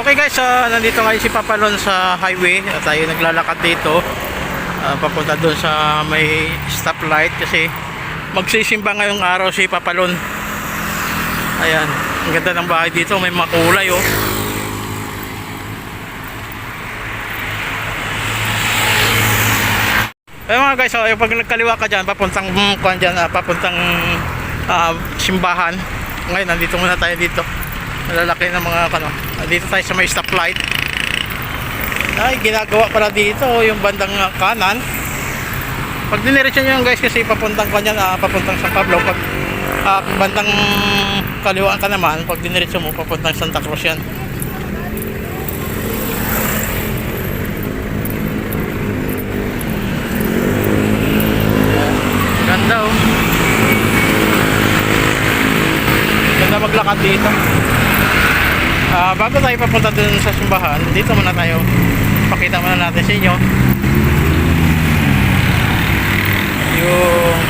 Okay guys, ah, nandito ngayon si Papalon sa highway at tayo naglalakad dito ah, papunta doon sa may stoplight kasi magsisimba ngayong araw si Papalon ayan, ang ganda ng bahay dito may mga kulay oh Ayun mga guys, oh, yung pag nagkaliwa ka dyan, papuntang, mm, dyan, ah, papuntang ah, simbahan. Ngayon, nandito muna tayo dito. Malalaki ng mga, ano, dito tayo sa may stoplight. Ay, ginagawa pala dito, yung bandang ah, kanan. Pag diniretso nyo yung guys, kasi papuntang kuhan dyan, ah, papuntang San Pablo, pag ah, bandang kaliwa ka naman, pag diniretso mo, papuntang Santa Cruz yan. Ganda oh. Ganda maglakad dito. Ah, bago tayo papunta dun sa simbahan, dito muna tayo. Pakita muna natin sa inyo. Yung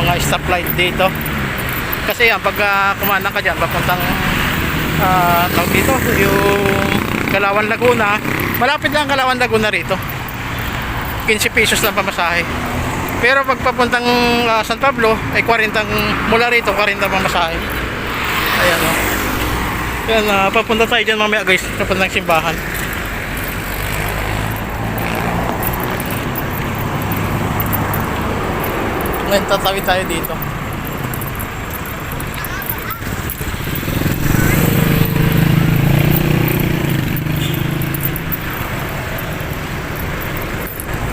mga stoplight dito. Kasi yan, pag uh, kumana ka dyan, papuntang ah, tawag dito, yung Kalawan Laguna, malapit lang ang Kalawan Laguna rito. 15 pesos lang pamasahe. Pero pag papuntang ah, San Pablo, ay 40 ang- mula rito, 40 ang pamasahe. Ayan o. Ayan, ah, papunta tayo dyan mamaya guys, papuntang simbahan. Ngayon tatawid tayo dito.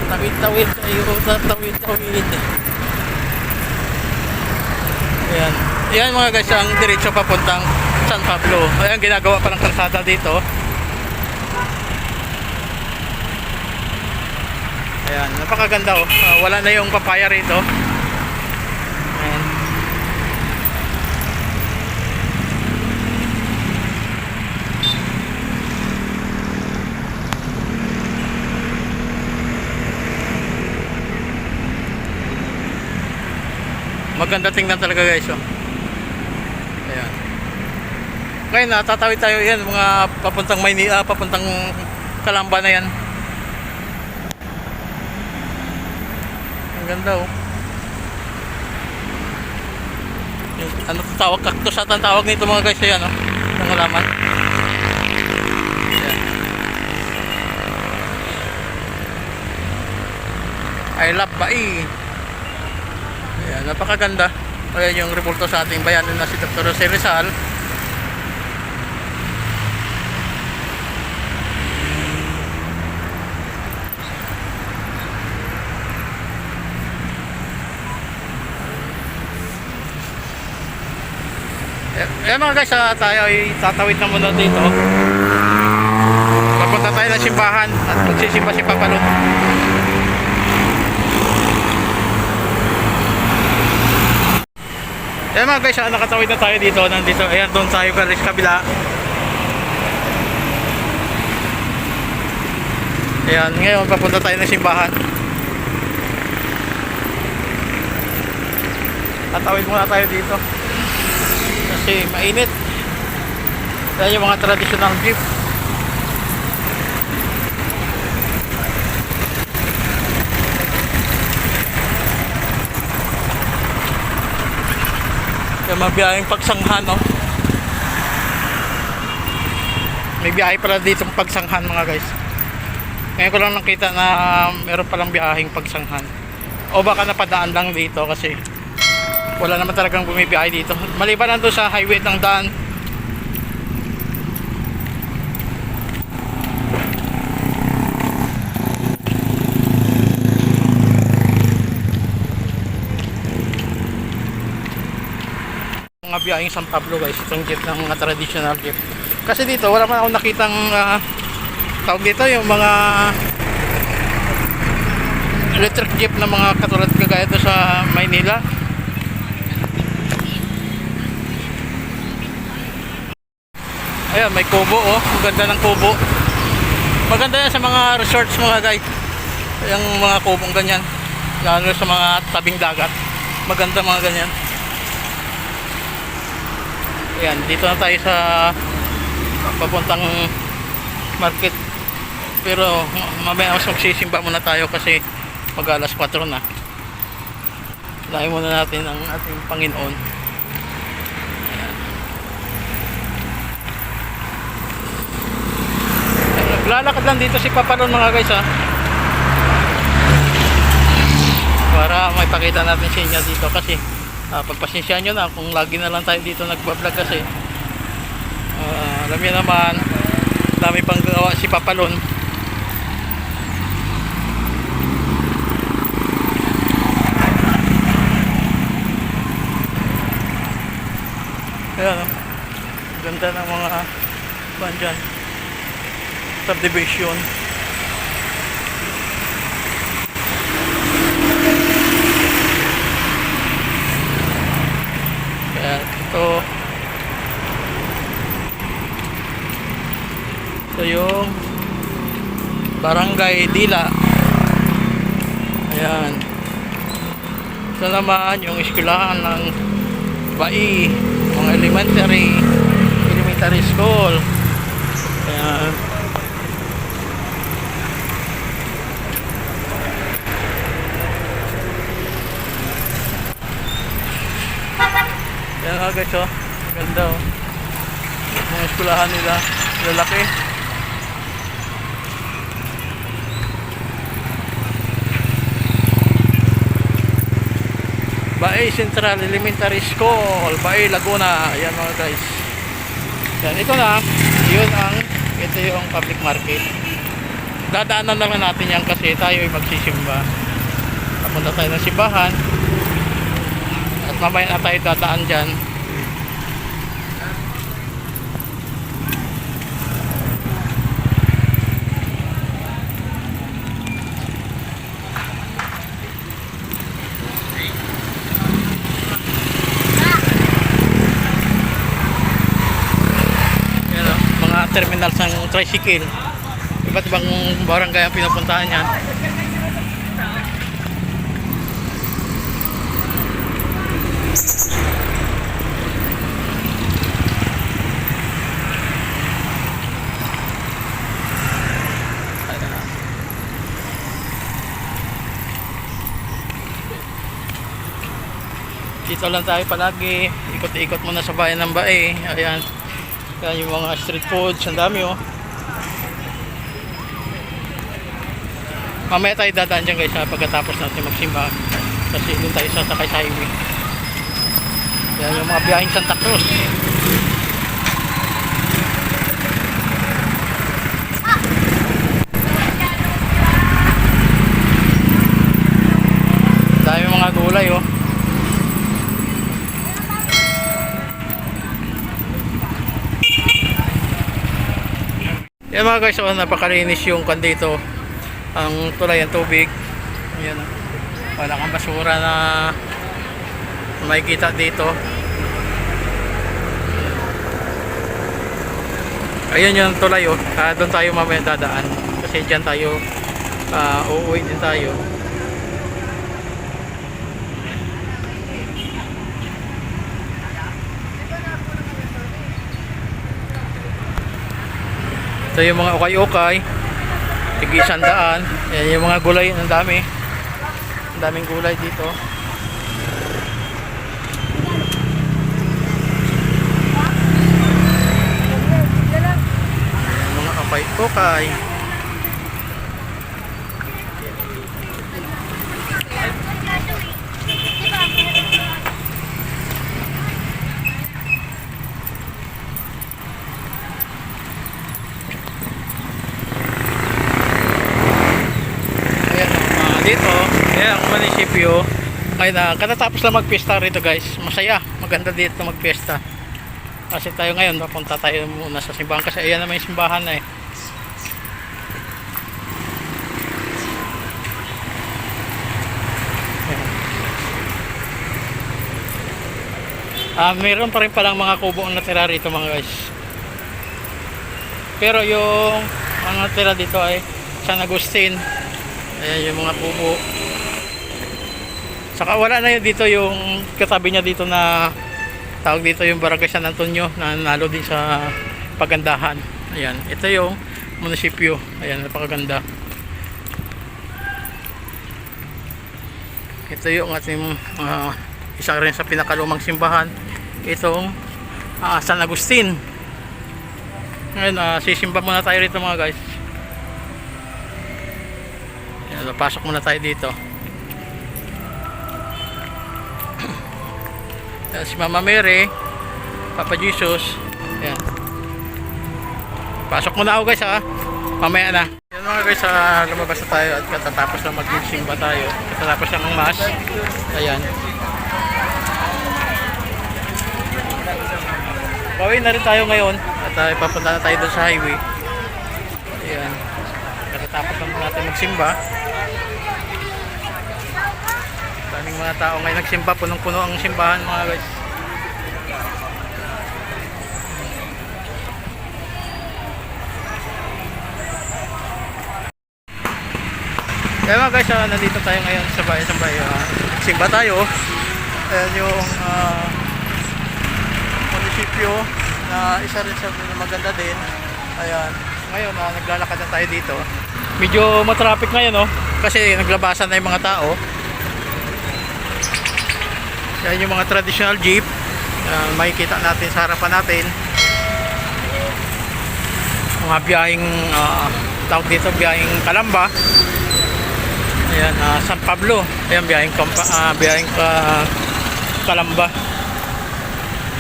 Tawid-tawid tayo, tatawid-tawid. Ayan. Ayan mga guys, ang diretso papuntang San Pablo. Ayan, ginagawa pa ng kalsada dito. Ayan, napakaganda oh. Ah, wala na yung papaya rito. Ayan. Maganda tingnan talaga guys oh. Ayan. Ngayon na tatawid tayo yan mga papuntang Maynila, papuntang Kalamba na yan. Ang ganda oh. Yung, ano tawag? Cactus at ang tawag nito mga guys ayan oh. Ang halaman. Ayan. I love Bai. Ayan, napakaganda. Ayan yung reporto sa ating bayan na si Dr. Jose Rizal. Eh, Ayan mga guys, ah, tayo ay tatawid na muna dito. Papunta tayo ng simbahan at magsisimba si Papalo. Ayan mga guys, ah, nakatawid na tayo dito. Nandito, ayan, doon tayo ka sa kabila. Ayan, ngayon papunta tayo ng simbahan. Tatawid muna tayo dito. Kasi mainit. Ayan yung mga traditional jeep. Yung mga biyaheng pagsanghan, no? May biyahe pala dito pagsanghan, mga guys. Ngayon ko lang nakita na meron palang biyaheng pagsanghan. O baka napadaan lang dito kasi wala naman talagang bumibiyahe dito. Maliban nandun sa highway ng daan. mga biyaheng San Pablo guys itong jeep ng mga traditional jeep kasi dito wala man ako nakitang ah, tawag dito yung mga electric jeep na mga katulad kagaya doon sa Maynila ayan may kubo oh ang ganda ng kubo maganda yan sa mga resorts mga guys yung mga kubong ganyan lalo sa mga tabing dagat maganda mga ganyan Ayan, dito na tayo sa papuntang market. Pero mamaya mas magsisimba muna tayo kasi mag alas 4 na. Lain muna natin ang ating Panginoon. Ayan. Naglalakad lang dito si Papalon mga guys ha. Para may pakita natin sa inyo dito kasi uh, pagpasensya nyo na kung lagi na lang tayo dito nagbablog kasi Ah, alam niyo naman dami pang gawa si Papalon Ayan, oh. ganda ng mga ban dyan. Subdivision. Kaya ito ito yung Barangay Dila. Ayan. Ito naman yung eskwelahan ng Bai, mga elementary, elementary school. Ayan. Nga guys oh. Ganda oh. Mga eskwelahan nila. Lalaki. Bae Central Elementary School, Bae Laguna. Ayan mga guys. Yan, ito na. Yun ang, ito yung public market. Dadaanan naman natin yan kasi tayo ay magsisimba. Papunta tayo ng simbahan. At mamaya na tayo dadaan dyan. Yan, oh, mga terminals ng tricycle. Iba't ibang barangay ang pinupuntahan yan. Dito lang tayo palagi. Ikot-ikot muna sa bayan ng Bae. Ayan. Yan yung mga street foods. Ang dami oh. Mamaya tayo dadaan dyan guys pagkatapos natin magsimba. Kasi doon tayo sasakay sa highway. Yan yung mga biyaheng Santa Cruz. Dami mga gulay oh. Yan mga guys, oh, napakalinis yung kan dito. Ang tulay ng tubig. Yan. oh. Wala kang basura na makikita dito. Ayun yung tulay oh. Ah, doon tayo mamaya dadaan. Kasi dyan tayo ah, uuwi din tayo. Ito yung mga ukay-ukay. Tigi daan. Yan yung mga gulay. Ang dami. Ang daming gulay dito. Yan, mga ukay-ukay. Ayan, uh, dito, ayan ang munisipyo. Ngayon na, katatapos lang magpista rito guys. Masaya, maganda dito magpista. Kasi tayo ngayon, papunta tayo muna sa simbahan kasi ayan naman yung simbahan na eh. Ah, meron pa rin palang mga kubo ang natira rito mga guys. Pero yung mga natira dito ay San Agustin. Ayan yung mga kubo. Saka wala na yun dito yung katabi niya dito na tawag dito yung Barangay San Antonio na nalo din sa pagandahan. Ayan, ito yung munisipyo. Ayan, napakaganda. Ito yung ating ah, isa rin sa pinakalumang simbahan. Itong ah, San Agustin. Ngayon, ah, sisimba muna tayo rito mga guys. Ayan, pasok muna tayo dito. Ayan, si Mama Mary, Papa Jesus. Ayan. Pasok muna ako guys ha. Mamaya na. Yan mga guys, ah, lumabas na tayo at katatapos na magsimba tayo. Katatapos na ng mass. Ayan. Gawin na rin tayo ngayon at uh, ipapunta na tayo doon sa highway. Ayan. Katatapos lang natin magsimba. Daming mga tao ngayon nagsimba. Punong-puno ang simbahan mga guys. Kaya mga guys, ah, nandito tayo ngayon sa bayan sa bayan. Simba tayo. Ayan yung ah, munisipyo na isa rin sa maganda din. Ayan. Ngayon, ah, naglalakad na tayo dito. Medyo matraffic ngayon, no? Kasi naglabasan na yung mga tao. Yan yung mga traditional jeep. Uh, makikita natin sa harapan natin. Mga biyaheng, ah, tawag dito, biyaheng Kalamba. Ayan, ah, San Pablo. Ayan, biyaheng, Kampa, ah, biyaheng ah, Kalamba.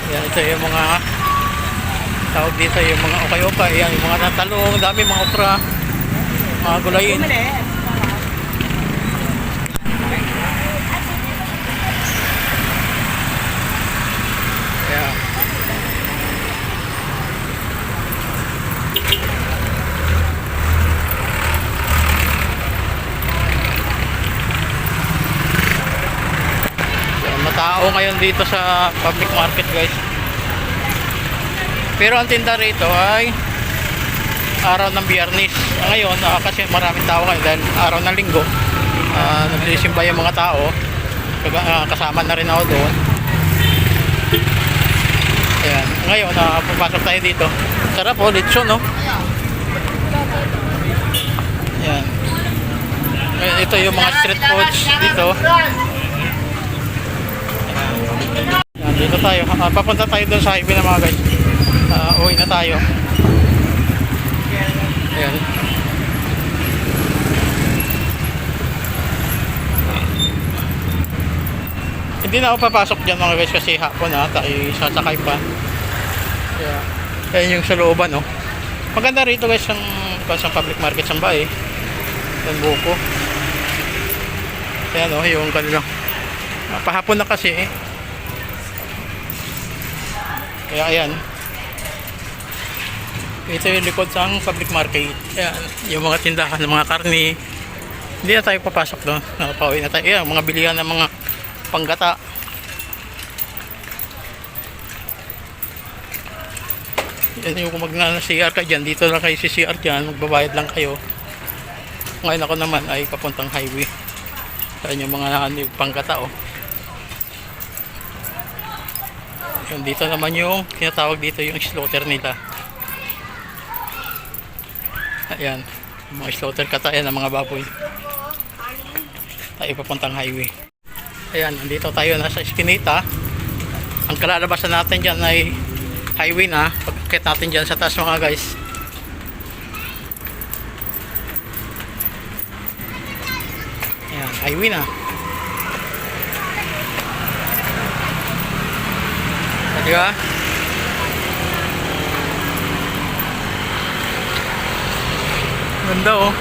Ayan, ito yung mga tawag dito yung mga okay-okay. Ayan, yung mga natalong, dami mga okra, mga gulayin. Ayan. Ayan, matao ngayon dito sa public market guys. Pero ang tinda rito ay araw ng biyernes. Ah, Ngayon, ah, kasi maraming tao ngayon dahil araw ng linggo. Uh, naglisimba yung mga tao. Ah, kasama na rin ako doon. Ayan. Ngayon, uh, papasok tayo dito. Sarap po, lechon, no? Ayan. Ito yung mga street foods dito. Ayan, dito tayo. Ah, papunta tayo doon sa highway na mga guys. Ah, uwi na tayo. Ayan. Hindi na ako papasok dyan mga guys kasi hapon na tayo sasakay pa. Yeah. Ayan yung sa looban no. Maganda rito guys ang sa public market sa bahay. Yan buko. Ayan o yung kanila. Ah, Pahapon na kasi eh. Kaya ayan. Ito yung likod sa public market. Ayan, yung mga tindahan ng mga karni. Hindi na tayo papasok doon. Nakapauwi na tayo. Ayan, mga bilihan ng mga panggata. Yan yung kung mag-CR ka dyan, dito lang kayo si CR dyan, magbabayad lang kayo. Ngayon ako naman ay papuntang highway. Yan yung mga panggata oh. Yan, dito naman yung tinatawag dito yung slaughter nila. Ayan, mga slaughter katayan ng mga baboy. Tayo papuntang highway. Ayan, nandito tayo nasa Eskinita. Ang kalalabasan natin dyan ay highway na. Pagkakit natin dyan sa taas mga guys. Ayan, highway na. Di ba? Ganda oh.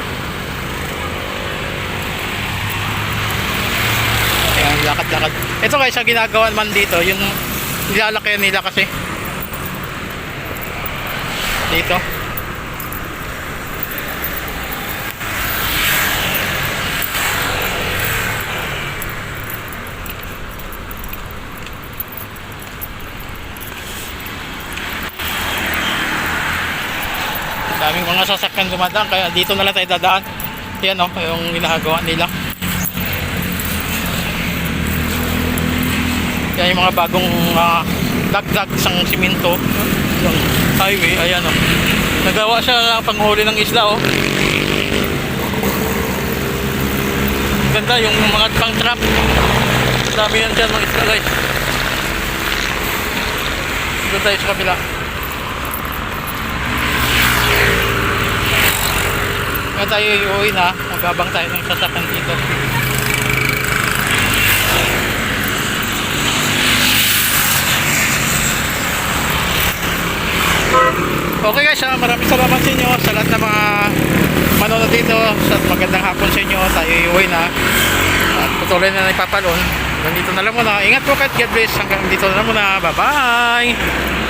Ayan, lakad-lakad. Ito guys, ang ginagawa naman dito, yung nilalakayan nila kasi. Dito. Daming mga sasakyan dumadaan, kaya dito na lang tayo dadaan. Yan oh, yung ginagawa nila. Yan yung mga bagong uh, dagdag sang simento yung highway ayan o Nagawa siya ng panghuli ng isla oh. Ganda yung mga pang trap. Dami yan dyan mga isla guys. Doon tayo sa kabila. Kaya tayo iuwi na. Magabang tayo ng sasakyan dito. Okay guys, ah, maraming salamat sa inyo sa lahat ng mga manonood dito. Sa magandang hapon sa inyo. Tayo iuwi na. At patuloy na nagpapalon. Nandito na lang muna. Ingat po kahit God bless. Hanggang dito na lang muna. Bye-bye!